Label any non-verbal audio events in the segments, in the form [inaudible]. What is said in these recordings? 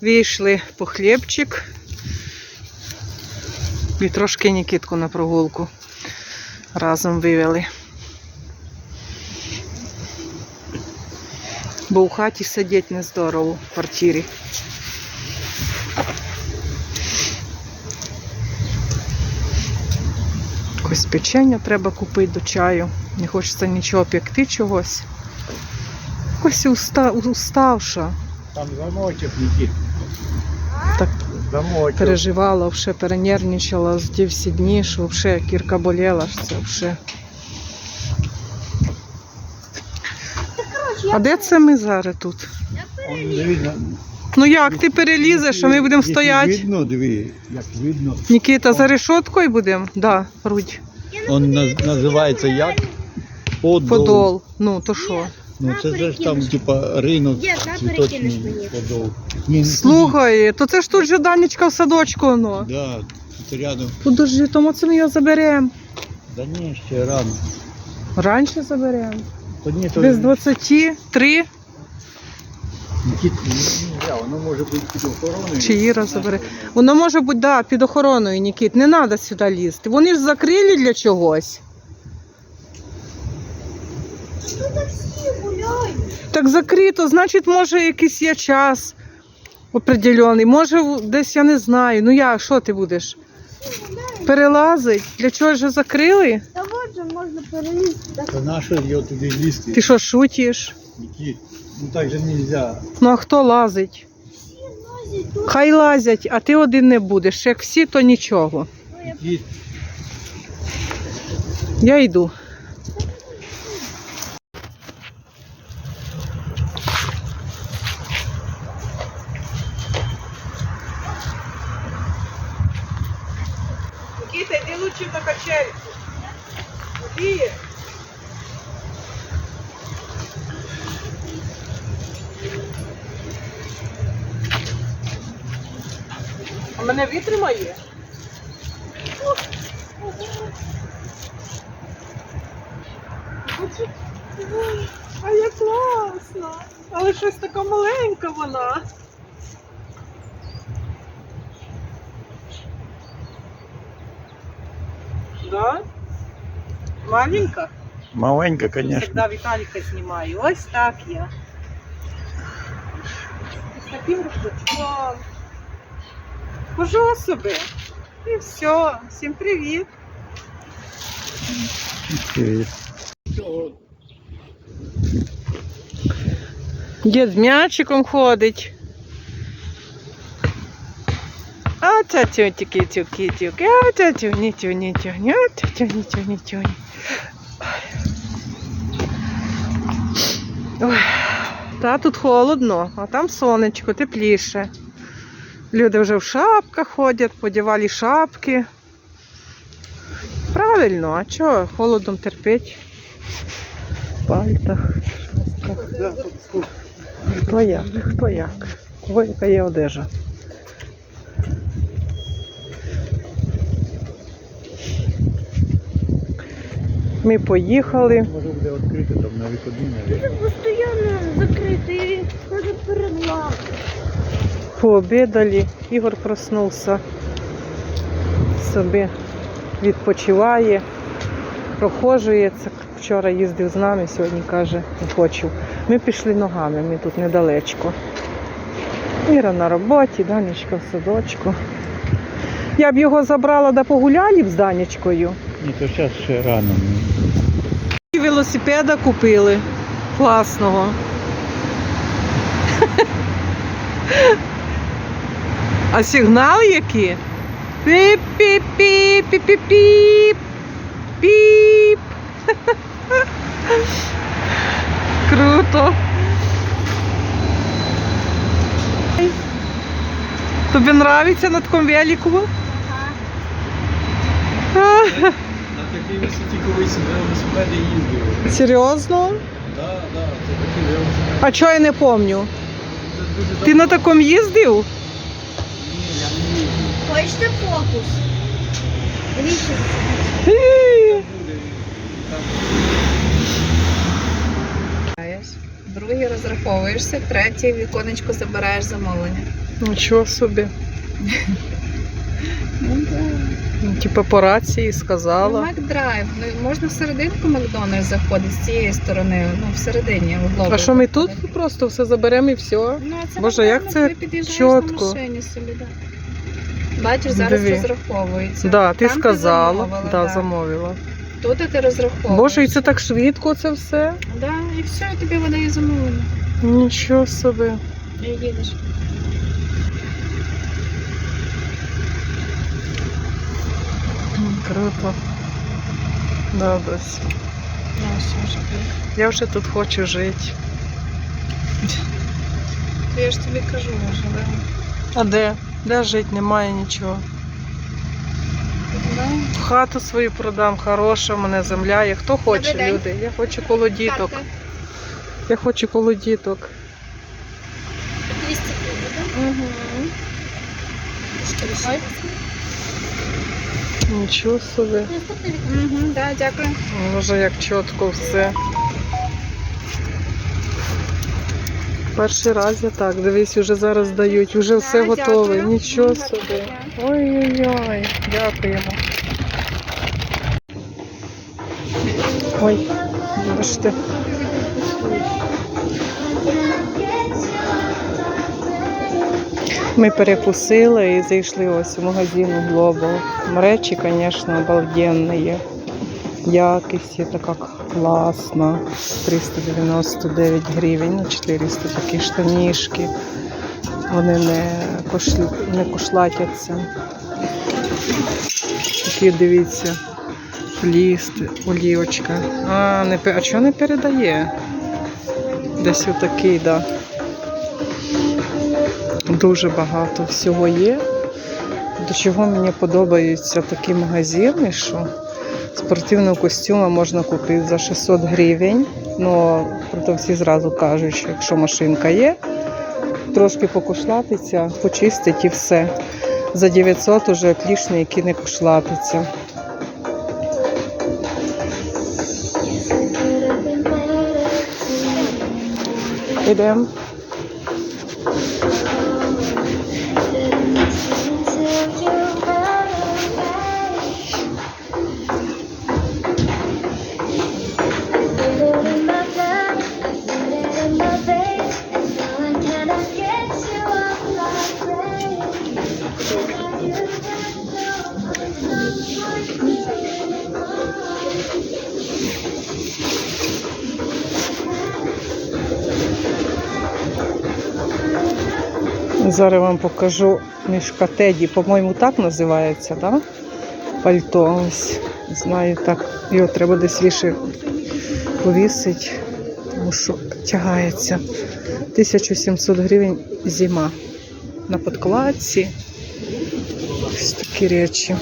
Вийшли по хлібчик. І трошки Нікітку на прогулку разом вивели. Бо у хаті сидіти не здорово в квартирі. Якось печення треба купити до чаю. Не хочеться нічого пекти чогось. Якось уста, уставша. Там замочок Нікіт. Так переживала, вже перенервничала з ті всі дні, що вже кірка боліла, що це вже. А де це ми зараз тут? Он, дивіться, Ну як, ти перелізеш, а ми будемо якщо стояти? Видно, диви, як видно. Нікіта, за решоткою будемо? Да, Рудь. Он наз- називається як? Подол. Подол. Ну, то що? Ну це ж там, типа, ринок Дід, на, перекинеш мені. подол. Ні, Слухай, то це ж тут же Данечка в садочку воно. Да, тут рядом. Подожди, тому це ми його заберемо. Да ні, ще рано. Раніше заберемо. То ні, то Без 23 Нікіт, ні, ні, воно може бути під охороною. чи Іра забере. Воно може бути, да, під охороною, Нікіт. Не треба сюди лізти. Вони ж закрили для чогось. Тут всі гуляють. Так закрито, значить, може, якийсь є час определений. Може, десь я не знаю. Ну як, що ти будеш? Перелазить? Для чого ж закрили? Та от же можна перелізти. Так Та на що його туди лізти? Ти що, шутиш? Ну так же нельзя. Ну а хто лазить? всі лазять тут. Хай лазять, а ти один не будеш. Як всі, то нічого. Нікіт, Я йду. А мене витримає? А як класно! Але щось така маленька вона. Да? Маленька? маленька, звісно. Всегда Віталіка знімаю. Ось так я. З таким рюкзачком. Хожу собі. І все. Всім привіт. Дід з м'ячиком ходить. А ця тюки тюки тюки, а ця тюні тюні тюні, а ця тюні тюні тюні. Ой, та тут холодно, а там сонечко, тепліше. Люди вже в шапках ходять, подівали шапки. Правильно, а чого холодом терпить? В пальтах, шапках. Хто як? Хто як? Кого яка є одежа? Ми поїхали. Може буде відкрито там на виходні, навіть. Постійно закритий. Може передлати. Пообідали, Ігор проснувся, собі відпочиває, прохожується. Вчора їздив з нами, сьогодні каже, не хочу. Ми пішли ногами, ми тут недалечко. Іра на роботі, Данечка в садочку. Я б його забрала да погуляли б з Данечкою. Ні, то зараз ще рано. І велосипеда купили класного. А сигнал які? Піп-піп-піп, піп-піп-піп, піп. [laughs] Круто. Тобі нравиться на такому велику? А, На такій висоті колись велосипеди їздили. Серйозно? Так, так, це такі велосипеди. А чого я не пам'ятаю? Ти на такому їздив? Ні, я не їздив. Хочете фокус? Дивіться. Другий розраховуєшся, третє віконечко забираєш замовлення. Нічого собі. Ну, да. Ну, Типа по рації сказала. Макдрайв. Ну, можна всерединку Макдональдс заходить з цієї сторони, ну, всередині, в А що ми тут просто все заберемо і все? Ну, а це Боже, як це ти під'їжджаєш чітко. на машині собі, да. Бачиш, зараз Диви. розраховується. Да, ти Там сказала, замовила, да, да. замовила. Тут ти розраховуєш. Боже, і це так швидко це все. Да, і все, і тобі видає замовлення. Нічого собі. І їдеш. Круто. Да, дось. Ну, все вже. Я вже тут хочу жити. То я ж тобі кажу, вже, да. А де? Де жити? Немає нічого. Хату свою продам, хороша мене земля. є. Хто хоче, люди? Я хочу коло діток. Я хочу коло діток. 200 Угу. Нічого собі. Угу, да, дякую. Може, як чітко все. Перший раз я так, дивись, вже зараз дають, вже все готове. Нічого собі. Ой-ой-ой, дякуємо. Ой, вибачте. Ми перекусили і зайшли ось в магазин Global. Речі, звісно, обалденні. Якість є така класна. 399 гривень, ну 400 такі штанішки. Вони не, кошлі, не кошлатяться. Такі, дивіться, фліст, олівочка. А, не, а чого не передає? Десь отакий, так. Да. Дуже багато всього є. До чого мені подобаються такі магазини, що спортивного костюма можна купити за 600 гривень. Ну, продавці зразу кажуть, що якщо машинка є, трошки покушлатиться, почистить і все. За 900 уже клішні, які не кушлатиться. Ідемо. Зараз вам покажу мішка Теді. По-моєму, так називається, так? Пальто. Ось. Знаю, так. Його треба десь віше повісити, тому що тягається. 1700 гривень зима. На подкладці. Ось такі речі.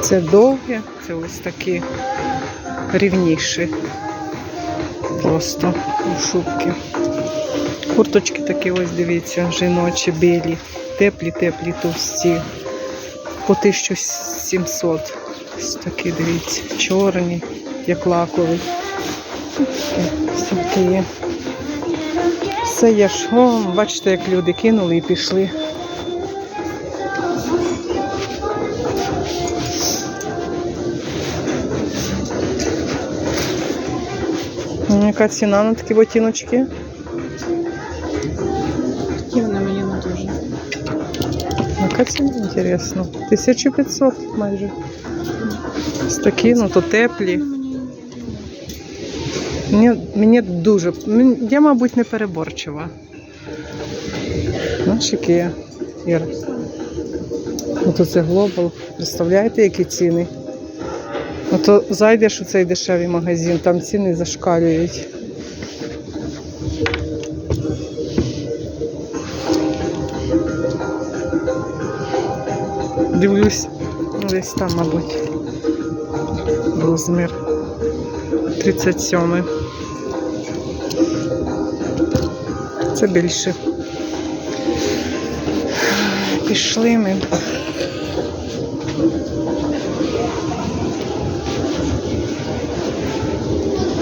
Це довгі, це ось такі рівніші. Просто у шубки. Курточки такі ось дивіться, жіночі, білі, теплі, теплі, товсті. По 1700. Ось такі, дивіться, чорні, як лакові. Такі є. Все є швом. Бачите, як люди кинули і пішли. Яка ціна на такі ботиночки? Такі вони мені не дуже. Яка ціна, інтересно? 1500 майже. Ось такі, ну то теплі. Мені, мені дуже. Я, мабуть, не переборчива. Які є? Іра. Ото це Global. Представляєте, які ціни? Ото зайдеш у цей дешевий магазин, там ціни зашкалюють. Дивлюсь, десь там, мабуть, розмір 37. Це більше. Пішли ми.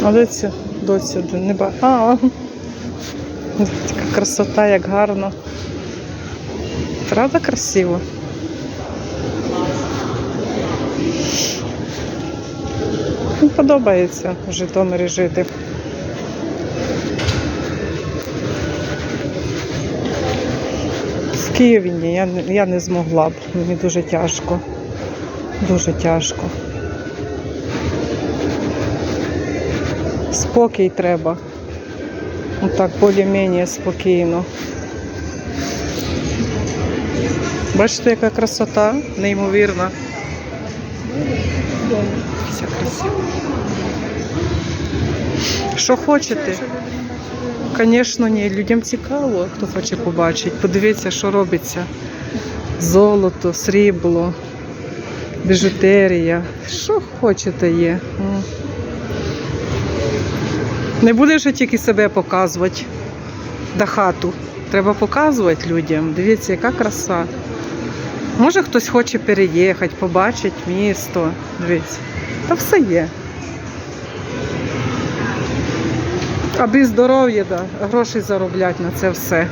А доця, доця, не ба. А, [laughs] така красота, як гарно. Правда красиво? Ну, Подобається в Житомирі жити. В Києві ні, я, я не змогла б. Мені дуже тяжко. Дуже тяжко. Спокій треба. Отак, більш-менш спокійно. Бачите, яка красота, неймовірна. Вся красива. Що хочете? Звісно, ні. Людям цікаво, хто хоче побачити. Подивіться, що робиться. Золото, срібло, біжутерія. Що хочете є. Не будеш тільки себе показувати да хату. Треба показувати людям. Дивіться, яка краса. Може хтось хоче переїхати, побачити місто. Дивіться. Та все є. Аби здоров'я, да, гроші заробляти на це все.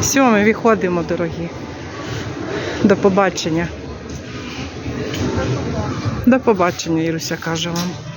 Все, ми виходимо, дорогі. До побачення. До побачення, Іруся каже вам.